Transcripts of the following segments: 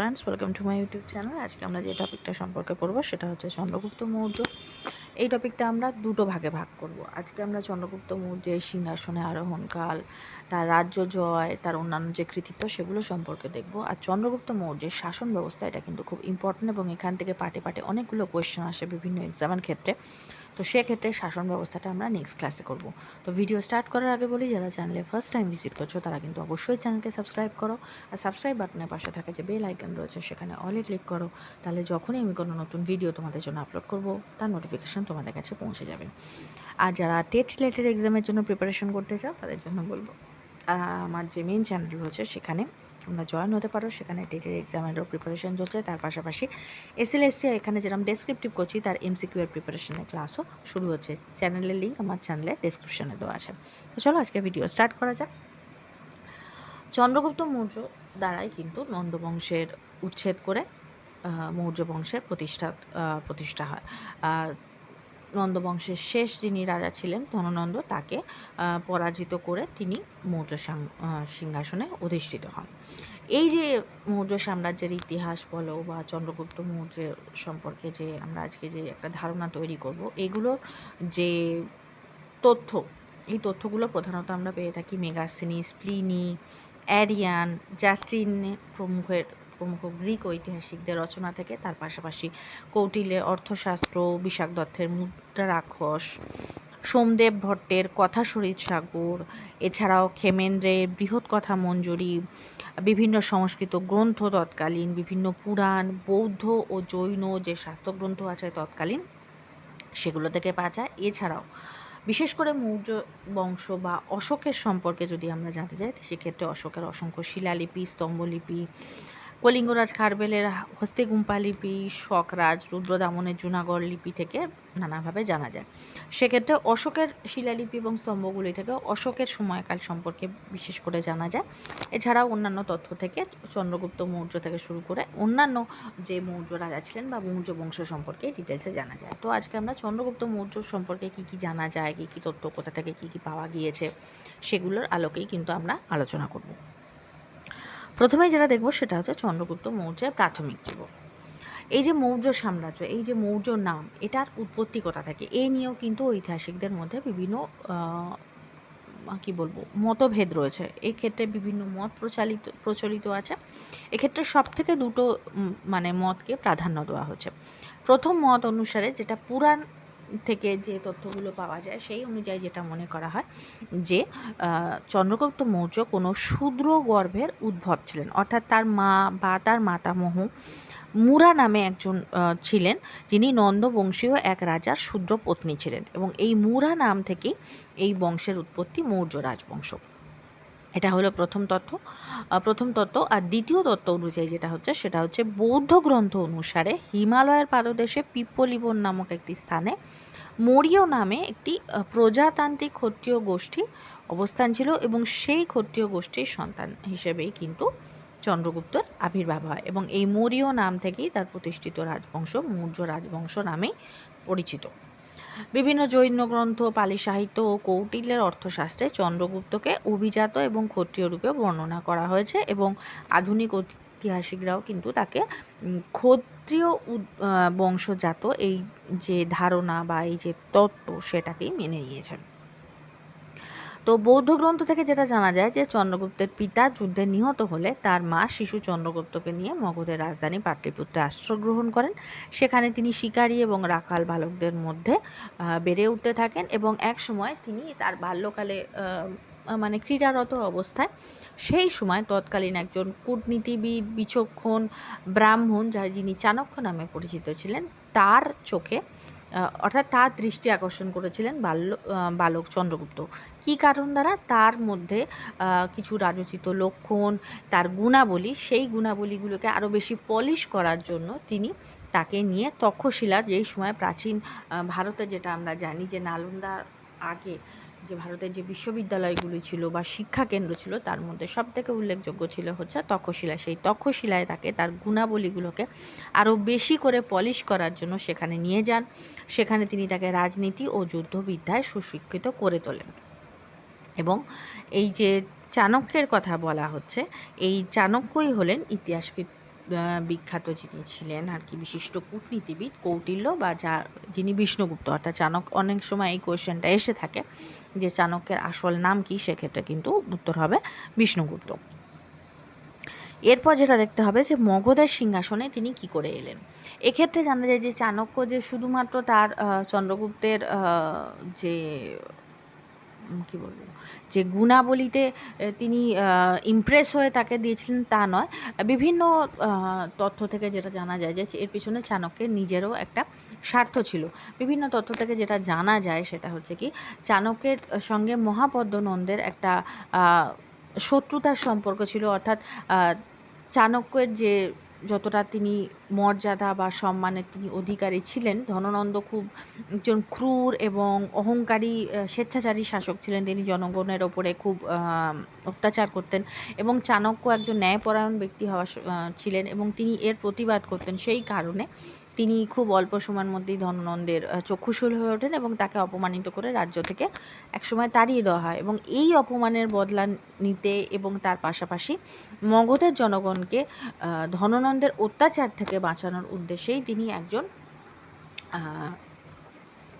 Friends welcome to my YouTube channel আজকে আমরা যে টপিকটা সম্পর্কে পড়ব সেটা হচ্ছে চন্দ্রগুপ্ত মৌর্য। এই টপিকটা আমরা দুটো ভাগে ভাগ করব। আজকে আমরা চন্দ্রগুপ্ত মৌর্যের সিংহাসনে আরোহণকাল, তার রাজ্য জয়, তার অন্যান্য যে কৃতিত্ব সেগুলো সম্পর্কে দেখব। আর চন্দ্রগুপ্ত মৌর্যের শাসন ব্যবস্থা এটা কিন্তু খুব ইম্পর্টেন্ট এবং এখান থেকে পাটে পাটে অনেকগুলো কোয়েশ্চেন আসে বিভিন্ন এক্সামের ক্ষেত্রে। তো সেক্ষেত্রে শাসন ব্যবস্থাটা আমরা নেক্সট ক্লাসে করব। তো ভিডিও স্টার্ট করার আগে বলি, যারা চ্যানেলে ফার্স্ট টাইম ভিজিট করছ, তারা কিন্তু অবশ্যই চ্যানেলকে সাবস্ক্রাইব করো। আর সাবস্ক্রাইব বাটনের পাশে থাকা যে বেল আইকন রয়েছে, সেখানে অলে ক্লিক করো। তাহলে যখনই আমি কোনো নতুন ভিডিও তোমাদের জন্য আপলোড করব, তার নোটিফিকেশান তোমাদের কাছে পৌঁছে যাবে। আর যারা টেট রিলেটেড এক্সামের জন্য প্রিপারেশন করতে চাও, তাদের জন্য বলব। আমার যে মেন চ্যানেল রয়েছে, সেখানে তোমরা জয়েন হতে পারো। সেখানে টেটের এক্সামেরও প্রিপারেশন চলছে। তার পাশাপাশি এসএল এসটি এখানে যেরকম ডেসক্রিপটিভ করছি, তার এমসিকিউ এর প্রিপারেশনের ক্লাসও শুরু হচ্ছে। চ্যানেলের লিঙ্ক আমার চ্যানেলের ডেসক্রিপশনে দেওয়া আছে। তো চলো আজকে ভিডিও স্টার্ট করা যাক। চন্দ্রগুপ্ত মৌর্য দ্বারাই কিন্তু নন্দবংশের উচ্ছেদ করে মৌর্য বংশের প্রতিষ্ঠা প্রতিষ্ঠা হয়। নন্দবংশের শেষ যিনি রাজা ছিলেন ধননন্দ, তাকে পরাজিত করে তিনি মৌর্য সিংহাসনে অধিষ্ঠিত হন। এই যে মৌর্য সাম্রাজ্যের ইতিহাস বলো বা চন্দ্রগুপ্ত মৌর্যের সম্পর্কে যে আমরা আজকে যে একটা ধারণা তৈরি করব, এগুলোর যে তথ্য, এই তথ্যগুলো প্রধানত আমরা পেয়ে থাকি মেগাসিনি স্প্লিনি অ্যারিয়ান, জাস্টিন প্রমুখের প্রমুখ গ্রিক ঐতিহাসিকদের রচনা থেকে তার পাশাপাশি কৌটিল্যের অর্থশাস্ত্র বিশাখ দত্তের মুদ্রা রাক্ষস, সোমদেব ভট্টের কথা শরীর সাগর, এছাড়াও খেমেন্দ্রের বৃহৎ কথা মঞ্জুরি, বিভিন্ন সংস্কৃত গ্রন্থ তৎকালীন, বিভিন্ন পুরাণ, বৌদ্ধ ও জৈন যে শাস্ত্রগ্রন্থ আছে তৎকালীন, সেগুলো থেকে পাওয়া যায় এছাড়াও বিশেষ করে মৌর্য বংশ বা অশোকের সম্পর্কে যদি আমরা জানতে চাই সেক্ষেত্রে অশোকের অসংখ্য শিলালিপি, স্তম্ভলিপি কলিঙ্গরাজ খারবেলের হস্তে গুম্পা লিপি, শকরাজ, রুদ্রদামনের জুনাগড় লিপি থেকে নানাভাবে জানা যায়। সেক্ষেত্রে অশোকের শিলালিপি এবং স্তম্ভগুলি থেকে অশোকের সময়কাল সম্পর্কে বিশেষ করে জানা যায়। এছাড়াও অন্যান্য তথ্য থেকে চন্দ্রগুপ্ত মৌর্য থেকে শুরু করে অন্যান্য যে মৌর্য রাজা ছিলেন বা মৌর্য বংশ সম্পর্কে ডিটেলসে জানা যায়। তো আজকে আমরা চন্দ্রগুপ্ত মৌর্য সম্পর্কে কী কী জানা যায়, কী কী তথ্য, কোথা থেকে কী কী পাওয়া গিয়েছে, সেগুলোর আলোকেই কিন্তু আমরা আলোচনা করব। প্রথমে যেটা দেখব সেটা হচ্ছে চন্দ্রগুপ্ত মৌর্যের প্রাথমিক জীবন। এই যে মৌর্য সাম্রাজ্য, এই যে মৌর্য নাম, এটার উৎপত্তি কোথা থেকে? এই নিয়েও কিন্তু ঐতিহাসিকদের মধ্যে বিভিন্ন কী বলব, মতভেদ রয়েছে। এই ক্ষেত্রে বিভিন্ন মত প্রচালিত, প্রচলিত আছে। এক্ষেত্রে সব থেকে দুটো মানে মতকে প্রাধান্য দেওয়া হচ্ছে। প্রথম মত অনুসারে যেটা পুরাণ থেকে যে তথ্যগুলো পাওয়া যায়, সেই অনুযায়ী যেটা মনে করা হয় যে চন্দ্রগুপ্ত মৌর্য কোনো শূদ্র গর্ভের উদ্ভব ছিলেন। অর্থাৎ তার মা বা তার মাতামহ মুরা নামে একজন ছিলেন যিনি নন্দবংশীয় এক রাজার শূদ্র পত্নী ছিলেন এবং এই মুরা নাম থেকেই এই বংশের উৎপত্তি মৌর্য রাজবংশ। এটা হলো প্রথম তত্ত্ব। প্রথম তত্ত্ব আর দ্বিতীয় তত্ত্ব অনুযায়ী যেটা হচ্ছে সেটা হচ্ছে বৌদ্ধ গ্রন্থ অনুসারে হিমালয়ের পাদদেশে পিপ্পলিবন নামক একটি স্থানে মরিয় নামে একটি প্রজাতান্ত্রিক ক্ষত্রিয় গোষ্ঠী অবস্থান ছিল এবং সেই ক্ষত্রিয় গোষ্ঠীর সন্তান হিসেবেই কিন্তু চন্দ্রগুপ্তর আবির্ভাব হয় এবং এই মৌর্য নাম থেকেই তার প্রতিষ্ঠিত রাজবংশ মৌর্য রাজবংশ নামে পরিচিত। বিভিন্ন জৈন গ্রন্থ, পালি সাহিত্য ও কৌটিল্যের অর্থশাস্ত্রে চন্দ্রগুপ্তকে অভিজাত এবং ক্ষত্রিয় রূপে বর্ণনা করা হয়েছে এবং আধুনিক ঐতিহাসিকরাও কিন্তু তাকে ক্ষত্রিয় বংশজাত এই যে ধারণা বা এই যে তত্ত্ব সেটাকেই মেনে নিয়েছেন। তো বৌদ্ধ গ্রন্থ থেকে যেটা জানা যায় যে চন্দ্রগুপ্তের পিতা যুদ্ধে নিহত হলে তার মা শিশু চন্দ্রগুপ্তকে নিয়ে মগধের রাজধানী পাটলিপুত্রে আশ্রয় গ্রহণ করেন। সেখানে তিনি শিকারী এবং রাখাল বালকদের মধ্যে বেড়ে উঠতে থাকেন এবং এক সময় তিনি তার বাল্যকালে মানে ক্রীড়ারত অবস্থায় সেই সময় তৎকালীন একজন কূটনীতিবিদ, বিচক্ষণ, ব্রাহ্মণ যা যিনি চাণক্য নামে পরিচিত ছিলেন, তার চোখে অর্থাৎ তার দৃষ্টি আকর্ষণ করেছিলেন বাল্য বালক চন্দ্রগুপ্ত। কী কারণ দ্বারা? তার মধ্যে কিছু রাজচিত লক্ষণ, তার গুণাবলী, সেই গুণাবলীগুলোকে আরও বেশি পলিশ করার জন্য তিনি তাকে নিয়ে তক্ষশিলার যেই সময় প্রাচীন ভারতে যেটা আমরা জানি যে নালন্দা আগে যে ভারতের যে বিশ্ববিদ্যালয়গুলি ছিল বা শিক্ষা কেন্দ্র ছিল, তার মধ্যে সব থেকে উল্লেখযোগ্য ছিল হচ্ছে তক্ষশিলা। সেই তক্ষশিলায় তাকে তার গুণাবলীগুলোকে আরও বেশি করে পলিশ করার জন্য সেখানে নিয়ে যান। সেখানে তিনি তাকে রাজনীতি ও যুদ্ধবিদ্যায় সুশিক্ষিত করে তোলেন। এবং এই যে চাণক্যের কথা বলা হচ্ছে, এই চাণক্যই হলেন ইতিহাসবিদ বিখ্যাত যিনি ছিলেন আর কি, বিশিষ্ট কূটনীতিবিদ কৌটিল্য বা যা, যিনি বিষ্ণুগুপ্ত, অর্থাৎ চাণক্য অনেক সময় এই কোয়েশ্চেনটা এসে থাকে যে চাণক্যের আসল নাম কি, সেক্ষেত্রে কিন্তু উত্তর হবে বিষ্ণুগুপ্ত। এরপর যেটা দেখতে হবে যে মগধের সিংহাসনে তিনি কি করে এলেন? এক্ষেত্রে জানা যায় যে চাণক্য যে শুধুমাত্র তার চন্দ্রগুপ্তের যে কী বলব? যে গুণাবলীতে তিনি ইমপ্রেস হয়ে তাকে দিয়েছিলেন, তা নয়। বিভিন্ন তথ্য থেকে যেটা জানা যায় যে, এর পিছনে চাণক্যের নিজেরও একটা স্বার্থ ছিল। বিভিন্ন তথ্য থেকে যেটা জানা যায় সেটা হচ্ছে কি, চাণক্যের সঙ্গে মহাপদ্মনন্দের একটা শত্রুতার সম্পর্ক ছিল। অর্থাৎ চাণক্যের যে যতটা তিনি মর্যাদা বা সম্মানের তিনি অধিকারী ছিলেন, ধননন্দ খুব একজন ক্রূর এবং অহংকারী স্বেচ্ছাচারী শাসক ছিলেন। তিনি জনগণের ওপরে খুব অত্যাচার করতেন এবং চাণক্য একজন ন্যায়পরায়ণ ব্যক্তি হওয়া ছিলেন এবং তিনি এর প্রতিবাদ করতেন সেই কারণে। তিনি খুব অল্প সময়ের মধ্যেই ধননন্দের চক্ষুশূল হয়ে ওঠেন এবং তাকে অপমানিত করে রাজ্য থেকে একসময় তাড়িয়ে দেওয়া হয় এবং এই অপমানের বদলা নিতে এবং তার পাশাপাশি মগধের জনগণকে ধননন্দের অত্যাচার থেকে বাঁচানোর উদ্দেশ্যেই তিনি একজন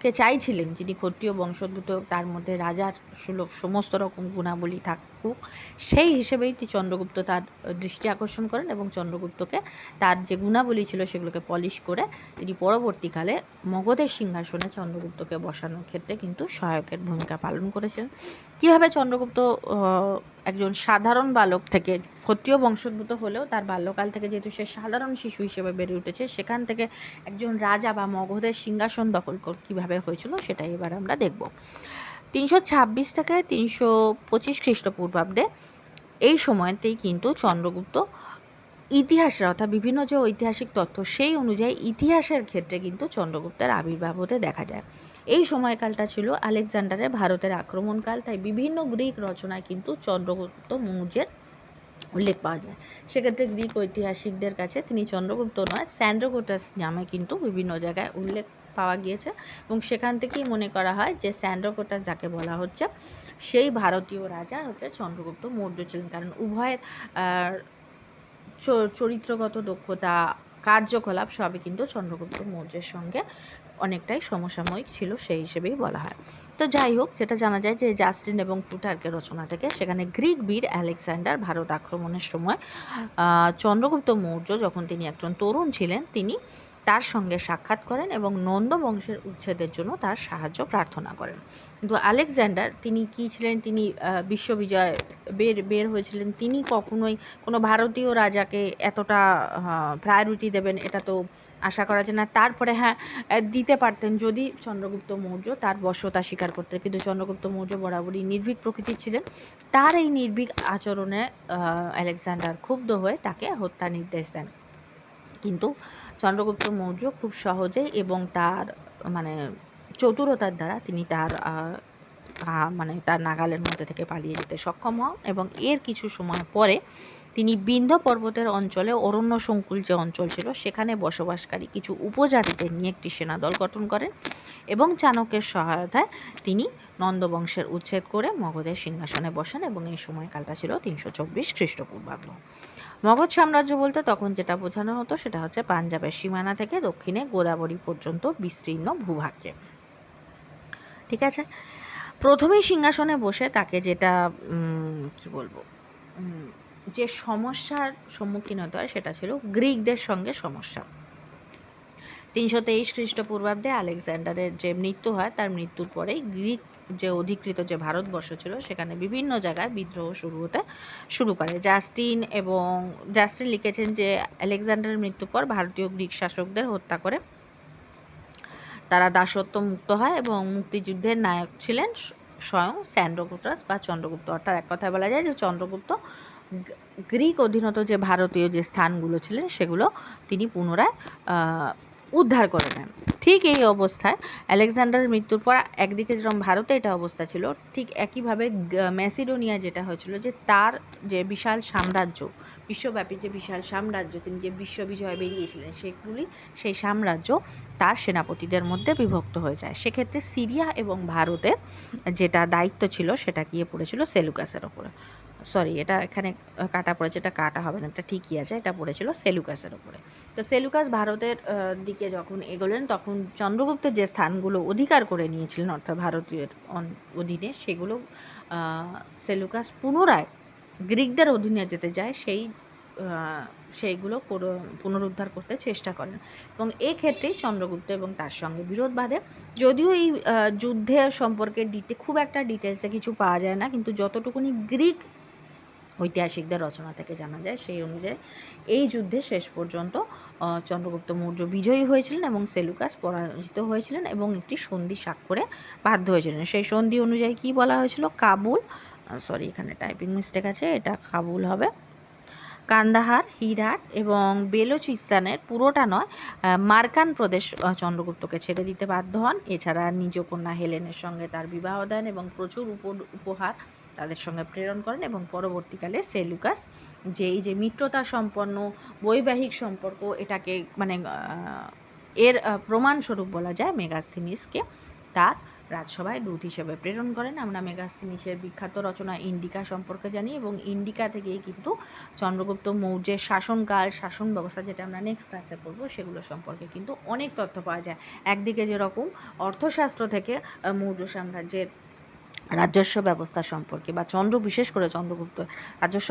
কে চাইছিলেন, যিনি ক্ষত্রিয় বংশোদ্ভূত, তার মধ্যে রাজার সুলভ সমস্ত রকম গুণাবলী থাকুক, সেই হিসেবেই চন্দ্রগুপ্ত তার দৃষ্টি আকর্ষণ করেন এবং চন্দ্রগুপ্তকে তার যে গুণাবলী ছিল সেগুলোকে পলিশ করে তিনি পরবর্তীকালে মগধের সিংহাসনে চন্দ্রগুপ্তকে বসানোর ক্ষেত্রে কিন্তু সহায়কের ভূমিকা পালন করেছেন কীভাবে চন্দ্রগুপ্ত একজন সাধারণ বালক থেকে, ক্ষত্রিয় বংশোদ্ভূত হলেও তার বাল্যকাল থেকে যেহেতু সে সাধারণ শিশু হিসেবে বেড়ে উঠেছে, সেখান থেকে একজন রাজা বা মগধের সিংহাসন দখল কীভাবে হয়েছিল সেটাই এবার আমরা দেখব। তিনশো ছাব্বিশ থেকে তিনশো পঁচিশ খ্রিস্টপূর্বাব্দে এই সময়তেই কিন্তু চন্দ্রগুপ্ত ইতিহাসের অর্থাৎ বিভিন্ন যে ঐতিহাসিক তথ্য সেই অনুযায়ী ইতিহাসের ক্ষেত্রে কিন্তু চন্দ্রগুপ্তের আবির্ভাব হতে দেখা যায়। সময়কালটা ছিল আলেকজান্ডারের ভারতের আক্রমণকাল, তাই বিভিন্ন গ্রিক রচনায় কিন্তু চন্দ্রগুপ্ত মৌর্যের উল্লেখ পাওয়া যায়। সেক্ষেত্রে গ্রিক ঐতিহাসিকদের কাছে তিনি চন্দ্রগুপ্ত নয়, স্যান্ড্রোগোটাস নামে কিন্তু বিভিন্ন জায়গায় উল্লেখ পাওয়া গিয়েছে এবং সেখান থেকেই মনে করা হয় যে স্যান্ড্রোগোটাস যাকে বলা হচ্ছে, সেই ভারতীয় রাজা হচ্ছে চন্দ্রগুপ্ত মৌর্য ছিলেন। কারণ উভয়ের চরিত্রগত দক্ষতা, কার্যকলাপ সবই কিন্তু চন্দ্রগুপ্ত মৌর্যের সঙ্গে অনেকটাই সমসাময়িক ছিল সেই হিসেবেই বলা হয়। তো যাই হোক যেটা জানা যায় যে জাস্টিন এবং প্লুটার্কের রচনা থেকে সেখানে গ্রিক বীর আলেকজান্ডার ভারত আক্রমণের সময় চন্দ্রগুপ্ত মৌর্য যখন তিনি একজন তরুণ ছিলেন, তিনি তার সঙ্গে সাক্ষাৎ করেন এবং নন্দ বংশের উচ্ছেদের জন্য তার সাহায্য প্রার্থনা করেন। কিন্তু আলেকজান্ডার, তিনি কী ছিলেন? তিনি বিশ্ববিজয় বের বের হয়েছিলেন। তিনি কখনোই কোনো ভারতীয় রাজাকে এতটা প্রায়োরিটি দেবেন এটা তো আশা করা যায় না। তারপরে হ্যাঁ দিতে পারতেন যদি চন্দ্রগুপ্ত মৌর্য তার বশ্যতা স্বীকার করতেন। কিন্তু চন্দ্রগুপ্ত মৌর্য বরাবরই নির্ভীক প্রকৃতির ছিলেন। তার এই নির্ভীক আচরণে আলেকজান্ডার ক্ষুব্ধ হয়ে তাকে হত্যা নির্দেশ দেন। কিন্তু চন্দ্রগুপ্ত মৌর্য খুব সহজেই এবং তার মানে চতুরতার দ্বারা তিনি তার মানে তার নাগালের মধ্যে থেকে পালিয়ে যেতে সক্ষম হন এবং এর কিছু সময় পরে তিনি বিন্ধ্য পর্বতের অঞ্চলে অরণ্য সংকুল যে অঞ্চল ছিল, সেখানে বসবাসকারী কিছু উপজাতিদের নিয়ে একটি সেনাদল গঠন করেন এবং চাণক্যের সহায়তায় তিনি নন্দবংশের উচ্ছেদ করে মগধের সিংহাসনে বসেন এবং এই সময়কালটা ছিল তিনশো চব্বিশ খ্রিস্টপূর্বাব্দ। মগধ সাম্রাজ্য বলতে তখন যেটা বোঝানো হতো সেটা হচ্ছে পাঞ্জাবের সীমানা থেকে দক্ষিণে গোদাবরী পর্যন্ত বিস্তীর্ণ ভূভাগকে। ঠিক আছে? প্রথমেই সিংহাসনে বসে তাকে যেটা কি বলব যে সমস্যার সম্মুখীন হতে হয় সেটা ছিল গ্রিকদের সঙ্গে সমস্যা। তিনশো তেইশ খ্রিস্টপূর্বাব্দে আলেকজান্ডারের যে মৃত্যু হয়, তার মৃত্যুর পরেই গ্রিক যে অধিকৃত যে ভারতবর্ষ ছিল, সেখানে বিভিন্ন জায়গায় বিদ্রোহ শুরু হতে শুরু করে। জাস্টিন এবং জাস্টিন লিখেছেন যে আলেকজান্ডারের মৃত্যুর পর ভারতীয় গ্রিক শাসকদের হত্যা করে তারা দাসত্ব মুক্ত হয় এবং মুক্তিযুদ্ধের নায়ক ছিলেন স্বয়ং স্যান্ড্রোগুটাস বা চন্দ্রগুপ্ত। অর্থাৎ এক কথায় বলা যায় যে চন্দ্রগুপ্ত গ্রিক অধীনত যে ভারতীয় যে স্থানগুলো ছিলেন, সেগুলো তিনি পুনরায় উদ্ধার করে নেন। ঠিক এই অবস্থায় আলেকজান্ডারের মৃত্যুর পর একদিকে যেরকম ভারতে এটা অবস্থা ছিল, ঠিক একইভাবে ম্যাসিডোনিয়া যেটা হয়েছিল যে তার যে বিশাল সাম্রাজ্য, বিশ্বব্যাপী যে বিশাল সাম্রাজ্য, তিনি যে বিশ্ববিজয় বেরিয়েছিলেন, সেগুলি, সেই সাম্রাজ্য তার সেনাপতিদের মধ্যে বিভক্ত হয়ে যায়। সেক্ষেত্রে সিরিয়া এবং ভারতের যেটা দায়িত্ব ছিল, সেটা গিয়ে পড়েছিল সেলুকাসের ওপরে। সরি, এটা এখানে কাটা পড়েছে, এটা কাটা হবে না, এটা ঠিকই আছে, এটা পড়েছিল সেলুকাসের ওপরে তো সেলুকাস ভারতের দিকে যখন এগোলেন, তখন চন্দ্রগুপ্ত যে স্থানগুলো অধিকার করে নিয়েছিলেন, অর্থাৎ ভারতীয় অধীনে, সেগুলো সেলুকাস পুনরায় গ্রিকদের অধীনে যেতে যায়, সেই সেইগুলো পুনরুদ্ধার করতে চেষ্টা করেন। এবং এক্ষেত্রেই চন্দ্রগুপ্ত এবং তার সঙ্গে বিরোধ বাঁধে। যদিও এই যুদ্ধের সম্পর্কে ডিটে, খুব একটা ডিটেলসে কিছু পাওয়া যায় না, কিন্তু যতটুকুনি গ্রিক ঐতিহাসিকদের রচনা থেকে জানা যায়, সেই অনুযায়ী এই যুদ্ধে শেষ পর্যন্ত চন্দ্রগুপ্ত মৌর্য বিজয়ী হয়েছিলেন এবং সেলুকাস পরাজিত হয়েছিলেন এবং একটি সন্ধি স্বাক্ষরে বাধ্য হয়েছিলেন। সেই সন্ধি অনুযায়ী কি বলা হয়েছিল? কাবুল সরি এখানে টাইপিং মিস্টেক আছে, এটা কাবুল হবে। কান্দাহার, হিরাট এবং বেলুচিস্তানের পুরোটা নয় মার্কান প্রদেশ চন্দ্রগুপ্তকে ছেড়ে দিতে বাধ্য হন। এছাড়া নিজ কন্যা হেলেনের সঙ্গে তার বিবাহ দেন এবং প্রচুর উপ- উপহার তাদের সঙ্গে প্রেরণ করেন এবং পরবর্তীকালে সেলুকাস যে এই যে মিত্রতা সম্পন্ন, বৈবাহিক সম্পর্ক এটাকে মানে এর প্রমাণস্বরূপ বলা যায়, মেগাস্থিনিসকে তার রাজসভায় দূত হিসেবে প্রেরণ করেন। আমরা মেগাস্থিনিসের বিখ্যাত রচনা ইন্ডিকা সম্পর্কে জানি এবং ইন্ডিকা থেকেই কিন্তু চন্দ্রগুপ্ত মৌর্যের শাসনকাল, শাসন ব্যবস্থা যেটা আমরা নেক্সট ক্লাসে পড়ব, সেগুলো সম্পর্কে কিন্তু অনেক তথ্য পাওয়া যায়। একদিকে যেরকম অর্থশাস্ত্র থেকে মৌর্য সাম্রাজ্যের রাজস্ব ব্যবস্থা সম্পর্কে বা চন্দ্র, বিশেষ করে চন্দ্রগুপ্ত রাজস্ব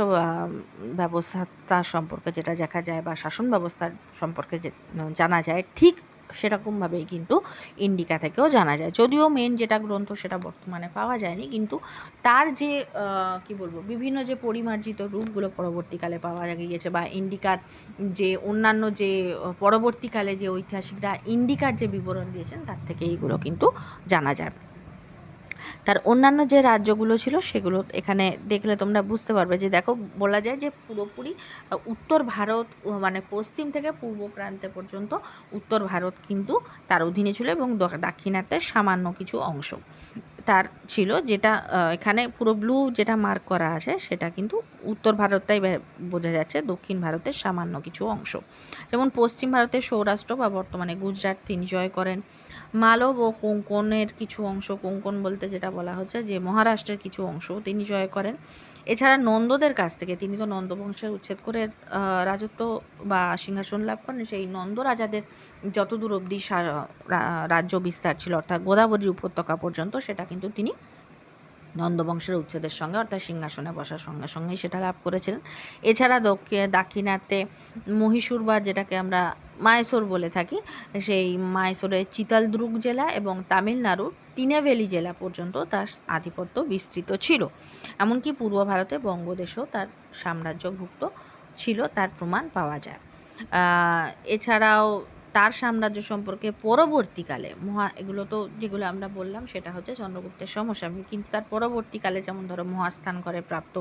ব্যবস্থা সম্পর্কে যেটা দেখা যায় বা শাসন ব্যবস্থার সম্পর্কে জানা যায়, ঠিক সেরকমভাবেই কিন্তু ইন্ডিকা থেকেও জানা যায়। যদিও মেন যেটা গ্রন্থ সেটা বর্তমানে পাওয়া যায়নি, কিন্তু তার যে কি বলব, বিভিন্ন যে পরিমার্জিত রূপগুলো পরবর্তীকালে পাওয়া গিয়েছে বা ইন্ডিকার যে অন্যান্য যে, পরবর্তীকালে যে ঐতিহাসিকরা ইন্ডিকার যে বিবরণ দিয়েছেন, তার থেকে এইগুলো কিন্তু জানা যায়। তার অন্যান্য যে রাজ্যগুলো ছিল সেগুলো এখানে দেখলে তোমরা বুঝতে পারবে যে দেখো, বলা যায় যে পুরোপুরি উত্তর ভারত মানে পশ্চিম থেকে পূর্ব প্রান্তে পর্যন্ত উত্তর ভারত কিন্তু তার অধীনে ছিল এবং দাক্ষিণাত্যের সামান্য কিছু অংশ। তার ছিল যেটা এখানে পুরো ব্লু যেটা মার্ক করা আছে সেটা কিন্তু উত্তর ভারতটাই বোঝা যাচ্ছে, দক্ষিণ ভারতের সামান্য কিছু অংশ। যেমন পশ্চিম ভারতের সৌরাষ্ট্র বা বর্তমানে গুজরাট তিনি জয় করেন। মালব ও কোঙ্কনের কিছু অংশ, কোঙ্কন বলতে যেটা বলা হচ্ছে, যে মহারাষ্ট্রের কিছু অংশ তিনি জয় করেন। এছাড়া নন্দদের কাছ থেকে, তিনি তো নন্দ বংশের উচ্ছেদ করে রাজত্ব বা সিংহাসন লাভ করেন, সেই নন্দ রাজাদের যতদূর অবধি রাজ্য বিস্তার ছিল, অর্থাৎ গোদাবরী উপত্যকা পর্যন্ত, সেটা কিন্তু তিনি নন্দবংশের উচ্ছেদের সঙ্গে অর্থাৎ সিংহাসনে বসার সঙ্গে সঙ্গেই সেটা লাভ করেছিলেন। এছাড়া দক্ষিণ দাক্ষিণাতে মহীশূর বা যেটাকে আমরা মাইসোর বলে থাকি, সেই মাইসোরের চিতালদুর্গ জেলা এবং তামিলনাড়ুর তিনেভেলি জেলা পর্যন্ত তার আধিপত্য বিস্তৃত ছিল। এমনকি পূর্ব ভারতে বঙ্গদেশেও তার সাম্রাজ্যভুক্ত ছিল, তার প্রমাণ পাওয়া যায়। এছাড়াও তার সাম্রাজ্য সম্পর্কে পরবর্তীকালে, মহা, এগুলো তো যেগুলো আমরা বললাম, সেটা হচ্ছে চন্দ্রগুপ্তের সমসাময়িক, কিন্তু তার পরবর্তীকালে যেমন ধরো মহাস্থান করে প্রাপ্ত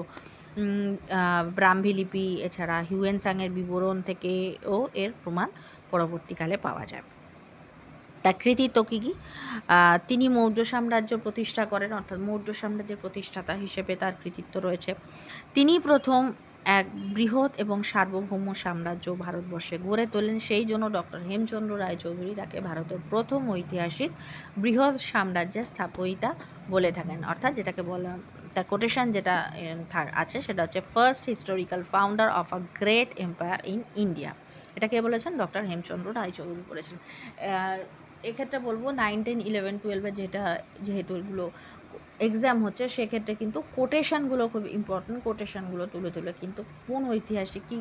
ব্রাহ্মী লিপি, এছাড়া হিউয়েনসাংয়ের বিবরণ থেকেও এর প্রমাণ পরবর্তীকালে পাওয়া যায়। তার কৃতিত্ব কী কী? তিনি মৌর্য সাম্রাজ্য প্রতিষ্ঠা করেন, অর্থাৎ মৌর্য সাম্রাজ্যের প্রতিষ্ঠাতা হিসেবে তার কৃতিত্ব রয়েছে। তিনি প্রথম এক বৃহৎ এবং সার্বভৌম সাম্রাজ্য ভারতবর্ষে গড়ে তোলেন। সেই জন্য ডক্টর হেমচন্দ্র রায়চৌধুরী তাকে ভারতের প্রথম ঐতিহাসিক বৃহৎ সাম্রাজ্যের স্থাপয়িতা বলে থাকেন। অর্থাৎ যেটাকে বলা, তার কোটেশন যেটা আছে, সেটা হচ্ছে first historical founder of a great empire in India এটা কে বলেছেন? ডক্টর হেমচন্দ্র রায়চৌধুরী বলেছেন। এক্ষেত্রে বলব নাইন টেন ইলেভেন টুয়েলভে যেটা, যেহেতু এগুলো এক্সাম হচ্ছে সেক্ষেত্রে কিন্তু কোটেশানগুলো খুব ইম্পর্টেন্ট কোটেশানগুলো তুলে তুলে কিন্তু কোন ঐতিহাসিক কী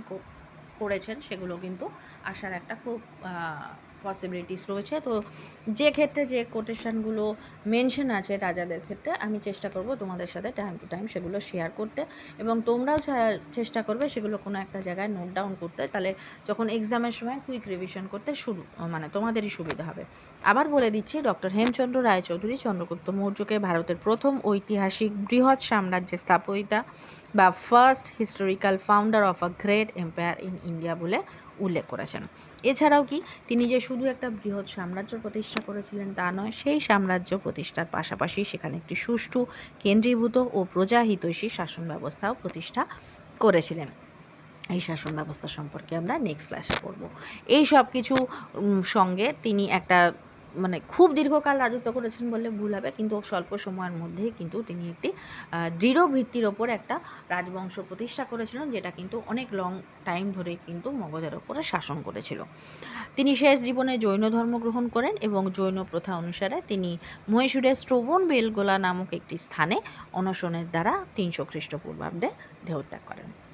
করেছেন, সেগুলো কিন্তু আসার একটা খুব পসিবিলিটিস রয়েছে। তো যে ক্ষেত্রে যে কোটেশনগুলো মেনশন আছে রাজাদের ক্ষেত্রে, আমি চেষ্টা করব তোমাদের সাথে টাইম টু টাইম সেগুলো শেয়ার করতে। এবং তোমরাও চেষ্টা করবে সেগুলো কোনো একটা জায়গায় নোট ডাউন করতে। তাহলে যখন এক্সামের সময় কুইক রিভিশন করতে শুরু মানে তোমাদেরই সুবিধা হবে। আবার বলে দিচ্ছি ডক্টর হেমচন্দ্র রায়চৌধুরী, চন্দ্রগুপ্ত মৌর্যকে ভারতের প্রথম ঐতিহাসিক বৃহৎ সাম্রাজ্যের স্থাপয়িতা বা first historical founder of a great empire in India বলে উল্লেখ করেছেন। এছাড়াও কি, তিনি যে শুধু একটা বৃহৎ সাম্রাজ্য প্রতিষ্ঠা করেছিলেন তা নয়, সেই সাম্রাজ্য প্রতিষ্ঠার পাশাপাশি সেখানে একটি সুষ্ঠু, কেন্দ্রীভূত ও প্রজাহিতৈষী শাসন ব্যবস্থাও প্রতিষ্ঠা করেছিলেন। এই শাসন ব্যবস্থা সম্পর্কে আমরা নেক্সট ক্লাসে পড়ব। এই সব কিছু সঙ্গে তিনি একটা মানে খুব দীর্ঘকাল রাজত্ব করেছেন বললে ভুল হবে, কিন্তু স্বল্প সময়ের মধ্যেই কিন্তু তিনি একটি দৃঢ় ভিত্তির ওপর একটা রাজবংশ প্রতিষ্ঠা করেছিলেন, যেটা কিন্তু অনেক লং টাইম ধরে কিন্তু মগধের ওপরে শাসন করেছিল। তিনি শেষ জীবনে জৈন ধর্ম গ্রহণ করেন এবং জৈন প্রথা অনুসারে তিনি মহীশূরের শ্রবণ বেলগোলা নামক একটি স্থানে অনশনের দ্বারা তিনশো খ্রিস্টপূর্বাব্দে দেহত্যাগ করেন।